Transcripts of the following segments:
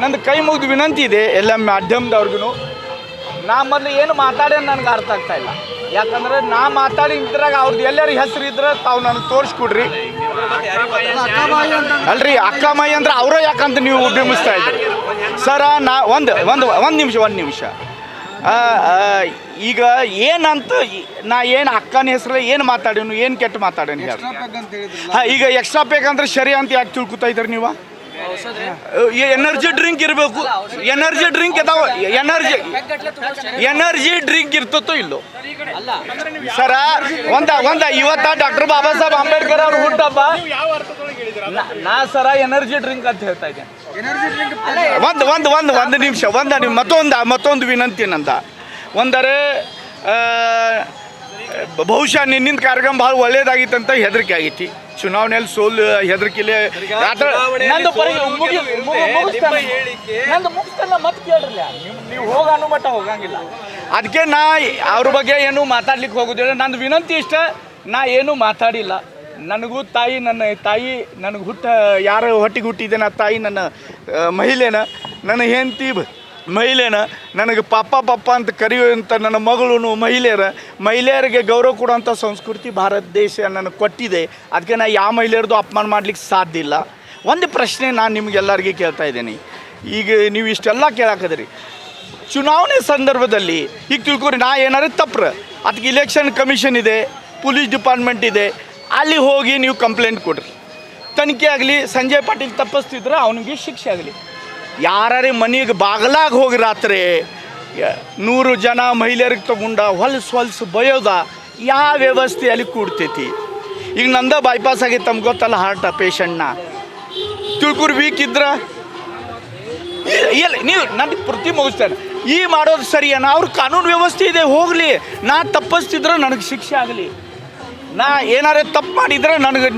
ನಂದು ಕೈ ಮುಗಿದು ವಿನಂತಿ ಇದೆ ಎಲ್ಲ ಮಾಧ್ಯಮದವ್ರಿಗೂ. ನಾ ಮೊದಲು ಏನು ಮಾತಾಡ್ಯಾನ ನನಗೆ ಅರ್ಥ ಆಗ್ತಾ ಇಲ್ಲ. ಯಾಕಂದ್ರೆ ನಾ ಮಾತಾಡಿ ಇದ್ರಾಗ ಅವ್ರದ್ದು ಎಲ್ಲರ ಹೆಸರು ಇದ್ರೆ ತಾವು ನನಗೆ ತೋರಿಸ್ಕೊಡ್ರಿ. ಅಲ್ರಿ, ಅಕ್ಕ ಮಾಯಿ ಅಂದ್ರೆ ಅವರೇ ಯಾಕಂತ ನೀವು ಬಿಂಬಿಸ್ತಾ ಇದ್ರಿ ಸರ, ನಾ ಒಂದು ಒಂದು ಒಂದು ನಿಮಿಷ ಒಂದು ನಿಮಿಷ. ಈಗ ಏನಂತ ನಾ ಏನು ಅಕ್ಕನ ಹೆಸರಲ್ಲಿ ಏನು ಮಾತಾಡೀನು ಏನು ಕೆಟ್ಟ ಮಾತಾಡೇನು ಹೇಳಿ. ಹಾಂ ಈಗ ಎಕ್ಸ್ಟ್ರಾ ಪೇಕ್ ಅಂದ್ರೆ ಸರಿ ಅಂತ ಯಾಕೆ ತಿಳ್ಕೊತಾ ಇದ್ದಾರೆ ನೀವು? ಎನರ್ಜಿ ಡ್ರಿಂಕ್ ಇರಬೇಕು. ಎನರ್ಜಿ ಡ್ರಿಂಕ್ ಇದಾವ ಎನರ್ಜಿ ಎನರ್ಜಿ ಡ್ರಿಂಕ್ ಇರ್ತತೋ ಇಲ್ಲೋ? ಸರ ಒಂದ ಒಂದ ಇವತ್ತ ಡಾಕ್ಟರ್ ಬಾಬಾ ಸಾಹೇಬ್ ಅಂಬೇಡ್ಕರ್ ಅವ್ರ ಹುಟ್ಟಪ್ಪ. ನಾ ಸರ ಎನರ್ಜಿ ಡ್ರಿಂಕ್ ಅಂತ ಹೇಳ್ತಾ ಇದ್ದೇನೆ. ಒಂದು ಒಂದು ಒಂದು ಒಂದು ನಿಮಿಷ ಒಂದು ನಿಮ್ಮ ಮತ್ತೊಂದು ಮತ್ತೊಂದು ವಿನಂತಿ ನಂದ ಒಂದರೆ ಬಹುಶಃ ನಿನ್ನಿಂದ ಕಾರ್ಯಕ್ರಮ ಭಾಳ ಒಳ್ಳೇದಾಗಿತ್ತಂತ ಹೆದರಿಕೆ ಆಗೈತಿ ಚುನಾವಣೆಯಲ್ಲಿ ಸೋಲು ಹೆದರಿಕೆಲೆ ಆ ನಂದು ಅದಕ್ಕೆ ನಾ ಅವ್ರ ಬಗ್ಗೆ ಏನು ಮಾತಾಡ್ಲಿಕ್ಕೆ ಹೋಗೋದಿಲ್ಲ ನಂದು ವಿನಂತಿ ಇಷ್ಟ ನಾ ಏನು ಮಾತಾಡಿಲ್ಲ ನನಗೂ ತಾಯಿ, ನನ್ನ ತಾಯಿ, ನನಗೆ ಹುಟ್ಟ ಯಾರ ಹೊಟ್ಟಿಗೆ ಹುಟ್ಟಿದ್ದೇನೆ ಆ ತಾಯಿ ನನ್ನ ಮಹಿಳೆನ. ನನ್ನ ಹೆಂಡತಿ ಮಹಿಳೆನ. ನನಗೆ ಪಾಪ ಪಾಪ ಅಂತ ಕರೆಯುವಂಥ ನನ್ನ ಮಗಳು ಮಹಿಳೆಯರ. ಮಹಿಳೆಯರಿಗೆ ಗೌರವ ಕೊಡುವಂಥ ಸಂಸ್ಕೃತಿ ಭಾರತ ದೇಶ ನನಗೆ ಕೊಟ್ಟಿದೆ. ಅದಕ್ಕೆ ನಾ ಯಾವ ಮಹಿಳೆಯರದು ಅಪಮಾನ ಮಾಡ್ಲಿಕ್ಕೆ ಸಾಧ್ಯ ಇಲ್ಲ. ಒಂದು ಪ್ರಶ್ನೆ ನಾನು ನಿಮಗೆಲ್ಲರಿಗೆ ಕೇಳ್ತಾ ಇದ್ದೀನಿ. ಈಗ ನೀವು ಇಷ್ಟೆಲ್ಲ ಕೇಳಾಕದ್ರಿ ಚುನಾವಣೆ ಸಂದರ್ಭದಲ್ಲಿ ಈಗ ತಿಳ್ಕೊರಿ, ನಾ ಏನಾರು ತಪ್ಪ್ರ? ಅದಕ್ಕೆ ಇಲೆಕ್ಷನ್ ಕಮಿಷನ್ ಇದೆ ಪೊಲೀಸ್ ಡಿಪಾರ್ಟ್ಮೆಂಟ್ ಇದೆ ಅಲ್ಲಿ ಹೋಗಿ ನೀವು ಕಂಪ್ಲೇಂಟ್ ಕೊಡ್ರಿ. ತನಿಖೆ ಆಗಲಿ, ಸಂಜಯ್ ಪಾಟೀಲ್ ತಪ್ಪಿಸ್ತಿದ್ರೆ ಅವನಿಗೆ ಶಿಕ್ಷೆ ಆಗಲಿ. ಯಾರೇ ಮನೆಗೆ ಬಾಗಲಾಗ ಹೋಗಿ ರಾತ್ರಿ ನೂರು ಜನ ಮಹಿಳೆಯರಿಗೆ ತಗೊಂಡ ಹೊಲಸು ಹೊಲಸು ಬಯೋದ ಯಾವ ವ್ಯವಸ್ಥೆ ಅಲ್ಲಿ ಕೂಡ್ತೈತಿ? ಈಗ ನಂದ ಬೈಪಾಸ್ ಆಗೈತೆ ತಮ್ಗೆ ಗೊತ್ತಲ್ಲ ಹಾರ್ಟ್ ಪೇಷಂಟ್ನ ತಿಳ್ಕೂರು ವೀಕ್ ಇದ್ರೆ? ಇಲ್ಲ ನೀವು ನನಗೆ ಪ್ರತಿ ಮುಗಿಸ್ತಾರೆ ಈ ಮಾಡೋದು ಸರಿಯನ, ಅವ್ರ ಕಾನೂನು ವ್ಯವಸ್ಥೆ ಇದೆ, ಹೋಗಲಿ. ನಾ ತಪ್ಪಿಸ್ತಿದ್ರೆ ನನಗೆ ಶಿಕ್ಷೆ ಆಗಲಿ. ನಾ ಏನಾರ ತಪ್ಪು ಮಾಡಿದ್ರೆ ನನಗೆ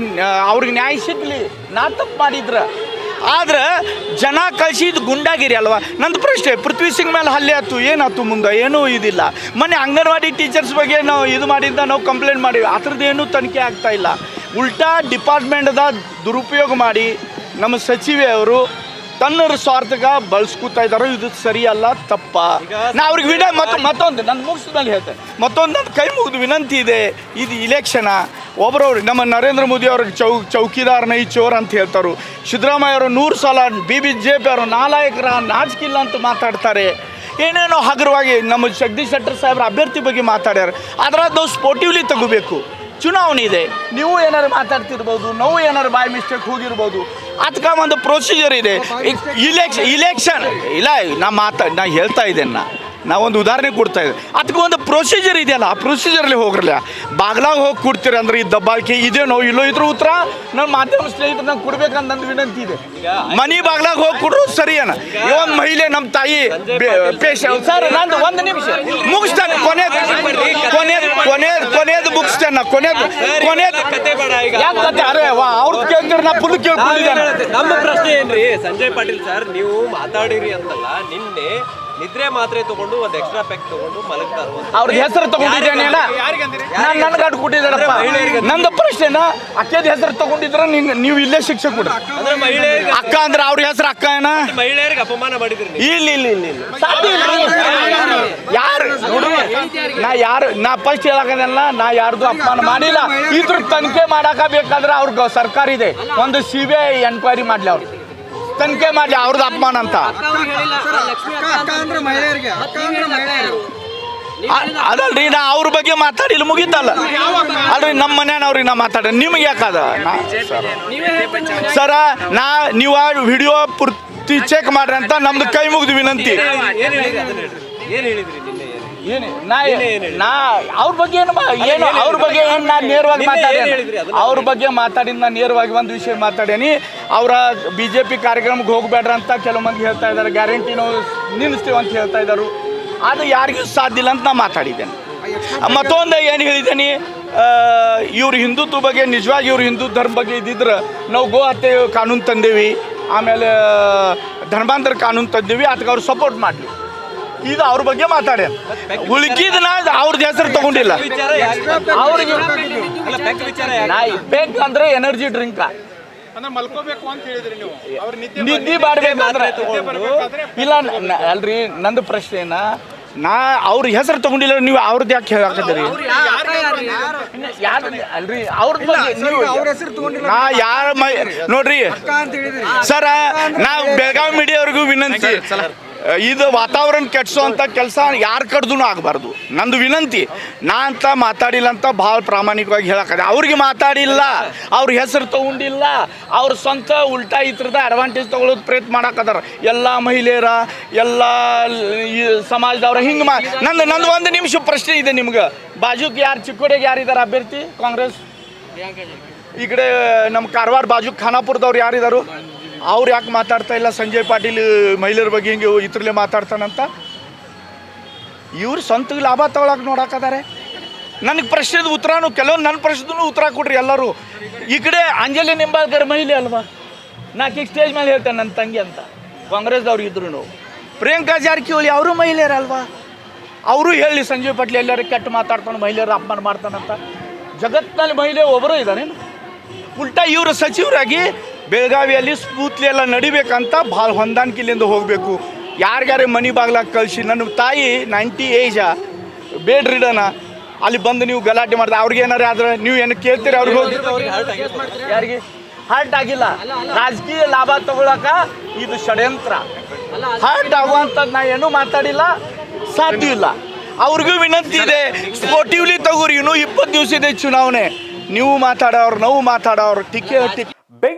ಅವ್ರಿಗೆ ನ್ಯಾಯ ಸಿಗ್ಲಿ. ನಾ ತಪ್ಪು ಮಾಡಿದ್ರೆ. ಆದ್ರೆ ಜನ ಕಳ್ಸಿದ್ ಗುಂಡಾಗಿರಿ ಅಲ್ವಾ? ನಂದು ಪ್ರಶ್ನೆ, ಪೃಥ್ವಿ ಸಿಂಗ್ ಮೇಲೆ ಹಲ್ಲೆ ಆಯ್ತು, ಏನಾಯ್ತು ಮುಂದೆ? ಏನೂ ಇದಿಲ್ಲ. ಮೊನ್ನೆ ಅಂಗನವಾಡಿ ಟೀಚರ್ಸ್ ಬಗ್ಗೆ ನಾವು ಇದು ಮಾಡಿದ್ದ ನಾವು ಕಂಪ್ಲೇಂಟ್ ಮಾಡಿವಿ. ಏನೂ ತನಿಖೆ ಆಗ್ತಾ ಇಲ್ಲ. ಉಲ್ಟಾ ಡಿಪಾರ್ಟ್ಮೆಂಟ್ದ ದುರುಪಯೋಗ ಮಾಡಿ ನಮ್ಮ ಸಚಿವೆ ಅವರು ತನ್ನರ ಸ್ವಾರ್ಥಕ ಬಳಸ್ಕೊತಾ ಇದ್ದಾರೋ ಇದು ಸರಿಯಲ್ಲ ತಪ್ಪ. ನಾ ಅವ್ರಿಗೆ ವಿನ ಮತ್ತು ಮತ್ತೊಂದು ನನ್ನ ಮುಗಿಸಿದ್ಮೇಲೆ ಹೇಳ್ತೇನೆ. ಮತ್ತೊಂದು ನನ್ನ ಕೈ ಮುಗಿದು ವಿನಂತಿ ಇದೆ ಇದು ಇಲೆಕ್ಷನ ಒಬ್ಬರವ್ರು ನಮ್ಮ ನರೇಂದ್ರ ಮೋದಿ ಅವ್ರಿಗೆ ಚೌ ಚೌಕಿದಾರ್ ನೈ ಚೋರ್ ಅಂತ ಹೇಳ್ತಾರೆ ಸಿದ್ದರಾಮಯ್ಯ ಅವರು ನೂರು ಸಲ ಬಿ ಬಿ ಜೆ ಪಿ ಅವರು ನಾಲಾಯಕರ ನಾಚಿಕಿಲ್ಲ ಅಂತ ಮಾತಾಡ್ತಾರೆ. ಏನೇನೋ ಹಗುರವಾಗಿ ನಮ್ಮ ಜಗದೀಶ್ ಶೆಟ್ಟರ್ ಸಾಹೇಬ್ರ ಅಭ್ಯರ್ಥಿ ಬಗ್ಗೆ ಮಾತಾಡ್ಯಾರ. ಅದರ ನಾವು ಸ್ಪೋರ್ಟಿವ್ಲಿ ತಗೋಬೇಕು. ಚುನಾವಣೆ ಇದೆ. ನೀವು ಏನಾರು ಮಾತಾಡ್ತಿರ್ಬೋದು ನಾವು ಏನಾರು ಬಾಯ್ ಮಿಸ್ಟೇಕ್ ಹೋಗಿರ್ಬೋದು ಅದಕ್ಕೆ ಒಂದು ಪ್ರೊಸೀಜರ್ ಇದೆ. ಇಲೆಕ್ಷನ್ ಇಲೆಕ್ಷನ್ ಇಲ್ಲ ನಾ ಮಾತಾ ನಾ ಹೇಳ್ತಾ ಇದ್ದೇನೆ ನಾ. ನಾ ಒಂದು ಉದಾಹರಣೆ ಕೊಡ್ತಾ ಇದ್ದೆ. ಅದಕ್ಕೆ ಒಂದು ಪ್ರೊಸೀಜರ್ ಇದೆಯಲ್ಲ ಆ ಪ್ರೊಸೀಜರ್ಲಿ ಹೋಗ್ರಲ್ಲ. ಬಾಗ್ಲಾಗ ಹೋಗಿ ಕೊಡ್ತೀರಿ ಅಂದ್ರೆ ಈ ದಬ್ಬಾಳಿಕೆ ಇದೇನೋ ಇಲ್ಲೋ ಇದ್ರ ಉತ್ತರ ನನ್ನ ಮಾಧ್ಯಮ ಸ್ನೇಹಿತರು ನಂಗೆ ಕೊಡ್ಬೇಕಂತ ನನ್ನ ವಿನಂತಿ ಇದೆ. ಮನಿ ಬಾಗ್ಲಾಗ ಹೋಗಿ ಕೊಡ್ರು ಸರಿಯಾನ ಇವನ್ ಮಹಿಳೆ ನಮ್ಮ ತಾಯಿ ಪೇಶ ಸರ್ ನಂದು ಒಂದು ನಿಮಿಷ. ಮುಗಿಸ್ತಾನೆ ಕೊನೆದು ಕೊನೆದು ಕೊನೆದು ಕೊನೆದು ಮುಗಿಸ್ತೇನೆ ನಾ ಕೊನೆದು ಯಾಕೆ ಅರೆ ವಾ ಅವ್ರದ್ದು ಕೇಳ್ತಾರೆ ನಾ ಫುಲ್ ಕೇಳ್ಕೊಂಡಿದ್ದೇನೆ. ನಮ್ಮ ಪ್ರಶ್ನೆ ಏನ್ರಿ ಸಂಜಯ್ ಪಾಟೀಲ್ ಸರ್ ನೀವು ಮಾತಾಡಿರಿ ಅಂತಲ್ಲ ನಿನ್ನೆ ನಿದ್ರೆ ಮಾತ್ರೆ ತಗೊಂಡು ಒಂದು ಎಕ್ಸ್ಟ್ರಾ ಪ್ಯಾಕ್ ತಗೊಂಡು ಮಲಗ್ತಾರ ಅವ್ರ ಹೆಸರು ತಗೊಂಡಿದ್ದೇನೆ ನಾನು? ನನಗೆ ಅಡ್ ಕೊಟ್ಟಿದ್ದಾರಪ್ಪ. ನಂದು ಪ್ರಶ್ನೆನ? ಅಕ್ಕದ ಹೆಸರು ತಗೊಂಡಿದ್ರ ನೀವು ಇಲ್ಲೇ ಶಿಕ್ಷೆ ಕೊಡ್ರಿ ಅಂದ್ರೆ ಮಹಿಳೆಯರಿಗೆ ಅಕ್ಕ ಅಂದ್ರೆ ಅವ್ರ ಹೆಸರು ಅಕ್ಕ ಏನ? ಮಹಿಳೆಯರಿಗೆ ಅಪಮಾನ ಮಾಡಿದ್ರಿ ನೀವು? ಇಲ್ಲ ಇಲ್ಲ ಇಲ್ಲ ಇಲ್ಲ. ಸಾಧ್ಯ ಇಲ್ಲ. ಯಾರು ನೋಡ್ರಿ ನಾ ಯಾರು ನಾ ಫಸ್ಟ್ ಹೇಳಕಲ್ಲ ನಾ ಯಾರ್ದು ಅಪಮಾನ ಮಾಡಿಲ್ಲ. ಇದ್ರ ತನಿಖೆ ಮಾಡಾಕ ಬೇಕಾದ್ರೆ ಅವ್ರಿಗೆ ಸರ್ಕಾರ ಇದೆ. ಒಂದು ಸಿ ಬಿ ಐ ಎನ್ಕ್ವೈರಿ ಮಾಡ್ಲಿ ಅವ್ರು ತನಿಖೆ ಮಾಡಿ ಅವ್ರದ್ದು ಅಪಮಾನ ಅಂತ. ಅದಲ್ರಿ, ನಾ ಅವ್ರ ಬಗ್ಗೆ ಮಾತಾಡಿಲ್ಲ ಮುಗೀತಲ್ಲ. ಅಲ್ರಿ, ನಮ್ಮ ಮನ್ಯಾನವ್ರಿಗೆ ನಾ ಮಾತಾಡ ನಿಮಗೆ ಯಾಕದ ಸರ. ನಾ ನೀವು ಆ ವಿಡಿಯೋ ಪೂರ್ತಿ ಚೆಕ್ ಮಾಡ್ರಿ ಅಂತ ನಮ್ದು ಕೈ ಮುಗಿದು ವಿನಂತಿ. ಏನ್ ನಾ ನಾ ಅವ್ರ ಬಗ್ಗೆ ಏನು ಏನು ಅವ್ರ ಬಗ್ಗೆ ಏನು ನಾನು ನೇರವಾಗಿ ಮಾತಾಡೇನಿ? ಅವ್ರ ಬಗ್ಗೆ ಮಾತಾಡಿದ ನಾನು ನೇರವಾಗಿ ಒಂದು ವಿಷಯ ಮಾತಾಡೇನಿ. ಅವರ ಬಿ ಜೆ ಪಿ ಕಾರ್ಯಕ್ರಮಕ್ಕೆ ಹೋಗ್ಬೇಡ್ರ ಅಂತ ಕೆಲವು ಮಂದಿ ಹೇಳ್ತಾ ಇದ್ದಾರೆ ಗ್ಯಾರಂಟಿ ನಾವು ನಿಲ್ಲಿಸ್ತೀವಿ ಅಂತ ಹೇಳ್ತಾ ಇದ್ದಾರೆ ಅದು ಯಾರಿಗೂ ಸಾಧ್ಯ ಇಲ್ಲ ಅಂತ ನಾ ಮಾತಾಡಿದ್ದೇನೆ. ಮತ್ತೊಂದು ಏನು ಹೇಳಿದ್ದೀನಿ? ಇವ್ರ ಹಿಂದುತ್ವ ಬಗ್ಗೆ ನಿಜವಾಗಿ ಇವ್ರ ಹಿಂದೂ ಧರ್ಮ ಬಗ್ಗೆ ಇದ್ದಿದ್ರೆ ನಾವು ಗೋ ಹತ್ಯೆ ಕಾನೂನು ತಂದೇವಿ. ಆಮೇಲೆ ಧರ್ಮಾಂತರ ಕಾನೂನು ತಂದೇವಿ. ಅದಕ್ಕೆ ಅವ್ರು ಸಪೋರ್ಟ್ ಮಾಡಲಿ. ಇದು ಅವ್ರ ಬಗ್ಗೆ ಮಾತಾಡ್ಯ ಉಳ್ಕಿದ ನಾ ಅವ್ರದ್ದು ಹೆಸರು ತಗೊಂಡಿಲ್ಲ. ಅಂದ್ರೆ ಅವ್ರಿಗೆ ನಾ ಬೇಕಂದ್ರೆ ಎನರ್ಜಿ ಡ್ರಿಂಕ್. ಅಂದ್ರೆ ಮಲ್ಕೋಬೇಕು ಅಂತ ಹೇಳಿದ್ರಿ ನೀವು. ಅವ್ರ ನಿದ್ದೆ ಮಾಡ್ಬೇಕಂದ್ರೆ. ಇಲ್ಲ ಅಲ್ರಿ ನಂದು ಪ್ರಶ್ನೆ ಏನ? ನಾ ಅವ್ರ ಹೆಸರು ತಗೊಂಡಿಲ್ಲ ನೀವು ಅವ್ರದ್ದು ಯಾಕೆ ಹೇಳಾಕತ್ತೀರಿ ಅಲ್ರಿ ಅವ್ರ ಬಗ್ಗೆ ನೀವು ಅವ್ರ ಹೆಸರು ತಗೊಂಡಿಲ್ಲ. ನಾ ಯಾರ ಮೈ ನೋಡ್ರಿ. ಸರ ನಾವು ಬೆಳಗಾವಿ ಮೀಡಿಯಾವ್ರಿಗೂ ವಿನಂತಿ. ಇದು ವಾತಾವರಣ ಕೆಡ್ಸೋಂಥ ಕೆಲಸ ಯಾರ ಕಡ್ದು ಆಗಬಾರ್ದು. ನಂದು ವಿನಂತಿ, ನಾ ಅಂತ ಮಾತಾಡಿಲ್ಲ ಅಂತ ಭಾಳ ಪ್ರಾಮಾಣಿಕವಾಗಿ ಹೇಳಕ್ಕದೆ ಅವ್ರಿಗೆ ಮಾತಾಡಿಲ್ಲ, ಅವ್ರ ಹೆಸರು ತಗೊಂಡಿಲ್ಲ, ಅವ್ರ ಸ್ವಂತ ಉಲ್ಟಾ ಈ ಥರದ ಅಡ್ವಾಂಟೇಜ್ ತೊಗೊಳೋದು ಪ್ರಯತ್ನ ಮಾಡಕ್ಕದಾರ ಎಲ್ಲ ಮಹಿಳೆಯರ, ಎಲ್ಲ ಸಮಾಜದವ್ರ ಹಿಂಗೆ ಮಾ ನಂದು ನಂದು ಒಂದು ನಿಮಿಷ ಪ್ರಶ್ನೆ ಇದೆ ನಿಮ್ಗೆ. ಬಾಜುಕ್ ಯಾರು ಚಿಕ್ಕೋಡಿಗೆ ಯಾರಿದ್ದಾರೆ ಅಭ್ಯರ್ಥಿ, ಕಾಂಗ್ರೆಸ್? ಈ ಕಡೆ ನಮ್ಮ ಕಾರವಾರ ಬಾಜು ಖಾನಾಪುರದವ್ರು ಯಾರಿದಾರು? ಅವ್ರು ಯಾಕೆ ಮಾತಾಡ್ತಾ ಇಲ್ಲ? ಸಂಜಯ್ ಪಾಟೀಲ್, ಮಹಿಳೆಯರ ಬಗ್ಗೆ ಹಿಂಗೆ ಇದ್ರಲ್ಲೇ ಮಾತಾಡ್ತಾನಂತ? ಇವ್ರು ಸ್ವಂತ ಲಾಭ ತಗೊಳಕ್ ನೋಡಾಕದಾರೆ ನನಗೆ ಪ್ರಶ್ನೆದ ಉತ್ತರನು ಕೆಲವೊಂದು ನನ್ನ ಪ್ರಶ್ನೆದೂ ಉತ್ತರ ಕೊಡ್ರಿ ಎಲ್ಲರೂ. ಈ ಕಡೆ ಅಂಜಲಿ ನಿಂಬಾಳ್ಕರ್ ಮಹಿಳೆ ಅಲ್ವಾ? ನಾಕೀಗ ಸ್ಟೇಜ್ ಮೇಲೆ ಹೇಳ್ತೇನೆ ನನ್ನ ತಂಗಿ ಅಂತ. ಕಾಂಗ್ರೆಸ್ದವ್ರು ಇದ್ರು ಪ್ರಿಯಾಂಕಾ ಜಾರಕಿಹೊಳಿ ಅವರು ಮಹಿಳೆಯರಲ್ವಾ? ಅವರು ಹೇಳಿ ಸಂಜಯ್ ಪಾಟೀಲ್ ಎಲ್ಲರೂ ಕೆಟ್ಟ ಮಾತಾಡ್ತಾನೆ ಮಹಿಳೆಯರು ಅಪಮಾನ ಮಾಡ್ತಾನಂತ. ಜಗತ್ತಿನಲ್ಲಿ ಮಹಿಳೆ ಒಬ್ಬರು ಇದ್ದಾರೇನು ಉಲ್ಟಾ ಇವರು ಸಚಿವರಾಗಿ ಬೆಳಗಾವಿಯಲ್ಲಿ ಸ್ಫೂರ್ತಿ ಎಲ್ಲ ನಡಿಬೇಕಂತ ಭಾಳ ಹೊಂದಾಣಿಕೆಯಿಂದ ಹೋಗಬೇಕು. ಯಾರ್ಯಾರೇ ಮನೆ ಬಾಗ್ಲಾಗ ಕಳಿಸಿ ನನ್ನ ತಾಯಿ ನೈಂಟಿ ಏಜ ಬೇಡ್ ರಿಡನ ಅಲ್ಲಿ ಬಂದು ನೀವು ಗಲಾಟೆ ಮಾಡಿದ್ರೆ ಅವ್ರಿಗೆ ಏನಾರು ಆದ್ರೆ ನೀವು ಏನು ಕೇಳ್ತೀರಿ ಅವ್ರಿಗೆ ಹೋಗಿ? ಯಾರಿಗೆ? ಹಾರ್ಟ್ ಆಗಿಲ್ಲ. ರಾಜಕೀಯ ಲಾಭ ತಗೊಳಕ ಇದು ಷಡ್ಯಂತ್ರ. ಹಾರ್ಟ್ ಆಗುವಂಥದ್ದು ನಾ ಏನೂ ಮಾತಾಡಿಲ್ಲ. ಸಾಧ್ಯ ಇಲ್ಲ. ಅವ್ರಿಗೂ ವಿನಂತಿ ಇದೆ ಸ್ಪೋರ್ಟಿವ್ಲಿ ತಗೋರಿ ಇನ್ನೂ ಇಪ್ಪತ್ತು ದಿವಸ ಇದೆ ಚುನಾವಣೆ. ನೀವು ಮಾತಾಡೋರು ನಾವು ಮಾತಾಡೋರು ಟಿಕೆ ಟಿಕೆ